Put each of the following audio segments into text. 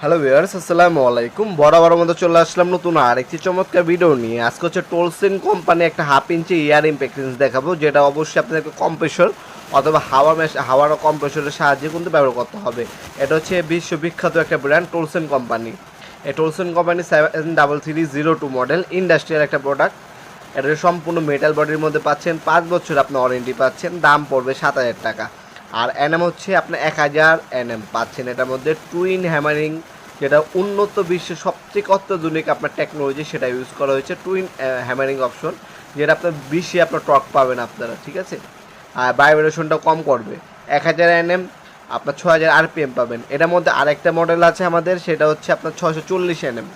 Hello viewers আসসালামু আলাইকুম। বরাবর মতো চলে আসলাম নতুন আরেকটি চমৎকার ভিডিও নিয়ে। আজকে হচ্ছে টোলসেন কোম্পানি একটা হাফ ইঞ্চি ইয়ার ইম্প্যাক্টেন্স দেখাবো, যেটা অবশ্যই আপনাদেরকে কম্প্রেসর অথবা হাওয়া মেশ হাওয়ার কম্প্রেসরের সাহায্যে কিন্তু ব্যবহার করতে হবে। এটা হচ্ছে বিশ্ববিখ্যাত একটা ব্র্যান্ড টোলসেন কোম্পানি এই Tolsen company seven double three zero two model industrial একটা প্রোডাক্ট এটা সম্পূর্ণ মেটাল বডির মধ্যে পাচ্ছেন, পাঁচ বছর আপনি ওয়ারেন্টি পাচ্ছেন, দাম পড়বে সাত হাজার টাকা। আর এনএম হচ্ছে আপনি এক হাজার এনএম পাচ্ছেন এটার মধ্যে টুইন হ্যামারিং যেটা উন্নত বিশ্বের সবচেয়ে অত্যাধুনিক আপনার টেকনোলজি সেটা ইউজ করা হয়েছে টুইন হ্যামারিং অপশন যেটা আপনার বেশি আপনার টর্ক পাবেন আপনারা, ঠিক আছে? আর ভাইব্রেশনটা কম করবে। এক হাজার এনএম, আপনার ছ হাজার আরপিএম পাবেন। এটার মধ্যে আরেকটা মডেল আছে আমাদের, সেটা হচ্ছে আপনার ছশো চল্লিশ এনএম।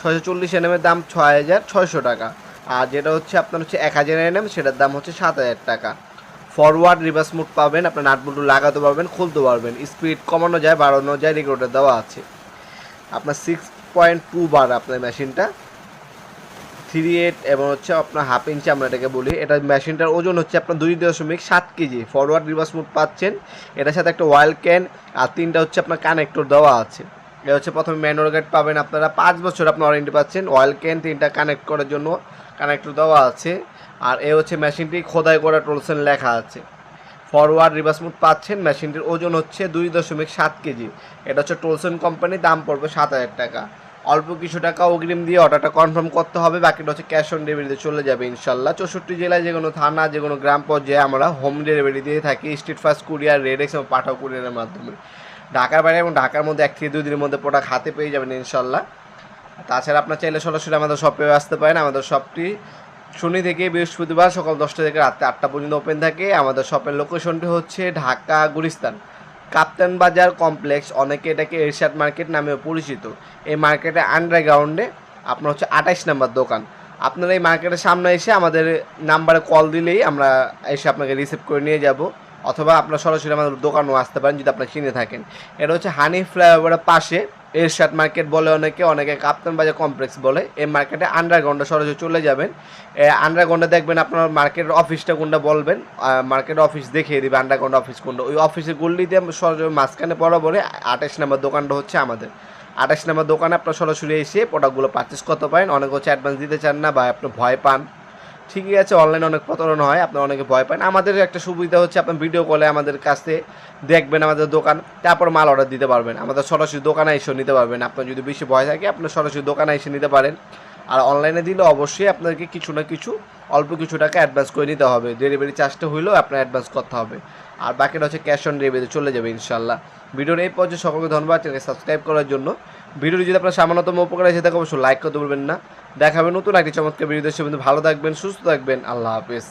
ছশো চল্লিশ এনএমের দাম ছয় হাজার ছয়শো টাকা। আর যেটা হচ্ছে আপনার হচ্ছে এক হাজার এনএম, সেটার দাম হচ্ছে সাত হাজার টাকা। ফরওয়ার্ড রিভার্স মুড পাবেন, আপনার নাটবুলটু লাগাতে পারবেন, খুলতে পারবেন। স্পিড কমানো যায়, বাড়ানো যায় রেগুলেটর দেওয়া আছে। আপনার সিক্স পয়েন্ট টু বার আপনার মেশিনটা থ্রি এইট এবং হচ্ছে আপনার হাফ ইঞ্চি আমরা এটাকে বলি। এটা মেশিনটার ওজন হচ্ছে আপনার দুই দশমিক সাত কেজি। ফরওয়ার্ড রিভার্স মুড পাচ্ছেন। এটার সাথে একটা ওয়াইল ক্যান আর তিনটা হচ্ছে আপনার কানেক্টর দেওয়া আছে। এটা হচ্ছে প্রথমে ম্যানুয়াল গাইড পাবেন আপনারা। পাঁচ বছর আপনার ওয়ারেন্টি পাচ্ছেন। অয়েল ক্যান তিনটা কানেক্ট করার জন্য। কানেক্টর দেওয়া আছে। আর এ হচ্ছে মেশিনটি খোদাই করা টোলসেন লেখা আছে। ফরওয়ার্ড রিভার্স মুড পাচ্ছেন মেশিনটির ওজন হচ্ছে দুই দশমিক সাত কেজি। এটা হচ্ছে টোলসেন কোম্পানি দাম পড়বে সাত হাজার টাকা। অল্প কিছু টাকা অগ্রিম দিয়ে অর্ডারটা কনফার্ম করতে হবে, বাকিটা হচ্ছে ক্যাশ অন ডেলিভারিতে চলে যাবে ইনশাল্লাহ। চৌষট্টি জেলায় যে কোনো থানা, যে কোনো গ্রাম পর্যায়ে আমরা হোম ডেলিভারি দিয়ে থাকি স্ট্রিট ফাস্ট কুরিয়ার রেডেক্স এবং পাঠাও কুরিয়ারের মাধ্যমে। ঢাকার বাইরে এবং ঢাকার মধ্যে এক থেকে দুই দিনের মধ্যে প্রোডাক্ট হাতে পেয়ে যাবেন ইনশাল্লাহ। তাছাড়া আপনার চাইলে সরাসরি আমাদের শপে আসতে পারেন। আমাদের শপটি শনি থেকে বৃহস্পতিবার সকাল দশটা থেকে রাত্রে আটটা পর্যন্ত ওপেন থাকে। আমাদের শপের লোকেশনটি হচ্ছে ঢাকা গুলিস্তান। কাপ্তান বাজার কমপ্লেক্স অনেকে এটাকে এরশাদ মার্কেট নামেও পরিচিত। এই মার্কেটে আন্ডারগ্রাউন্ডে আপনার হচ্ছে আঠাইশ নাম্বার দোকান। আপনারা এই মার্কেটের সামনে এসে আমাদের নাম্বারে কল দিলেই আমরা এসে আপনাকে রিসিভ করে নিয়ে যাব। অথবা আপনার সরাসরি আমাদের দোকানও আসতে পারেন যদি আপনার চিনে থাকেন। এটা হচ্ছে হানি ফ্লাইওভারের পাশে। এরশাদ মার্কেট বলে অনেকে অনেকে কাপ্তান বাজার কমপ্লেক্স বলে। এই মার্কেটে আন্ডারগ্রাউন্ডে সরাসরি চলে যাবেন। আন্ডারগ্রাউন্ডে দেখবেন আপনার মার্কেটের অফিসটা কোনটা বলবেন মার্কেট অফিস দেখিয়ে দিবে আন্ডারগ্রাউন্ড অফিস কোনটা। ওই অফিসের গল্লিতে সরাসরি মাঝখানে বলে আঠাশ নাম্বার দোকানটা হচ্ছে আমাদের। আঠাশ নাম্বার দোকানে আপনার সরাসরি এসে প্রোডাক্টগুলো পারচেস করতে পারেন। অনেকে হচ্ছে অ্যাডভান্স দিতে চান না বা আপনি ভয় পান। ঠিকই আছে অনলাইনে অনেক প্রতারণা হয়, আপনার অনেকে ভয় পান আমাদের একটা সুবিধা হচ্ছে, আপনার ভিডিও কলে আমাদের কাছে দেখবেন আমাদের দোকান, তারপর মাল অর্ডার দিতে পারবেন। আমাদের সরাসরি দোকানে এসে নিতে পারবেন। আপনার যদি বেশি ভয় থাকে, আপনার সরাসরি দোকানে এসে নিতে পারেন। আর অনলাইনে দিলে অবশ্যই আপনাকে কিছু না কিছু, অল্প কিছু টাকা অ্যাডভান্স করে নিতে হবে। ডেলিভারি চার্জটা হইলেও আপনার অ্যাডভান্স করতে হবে। আর বাকিটা হচ্ছে ক্যাশ অন ডেলিভারিতে চলে যাবে ইনশাল্লাহ ভিডিওর এই পর্যায়ে সকলকে ধন্যবাদ। সাবস্ক্রাইব করার জন্য। ভিডিওটি যদি আপনার সামান্যতম উপকার এসে থাকে, অবশ্যই লাইক করতে বলবেন না। দেখাবেন নতুন একটি চমৎকার ভিডিও দেশে ভালো থাকবেন সুস্থ থাকবেন। আল্লাহ হাফিজ।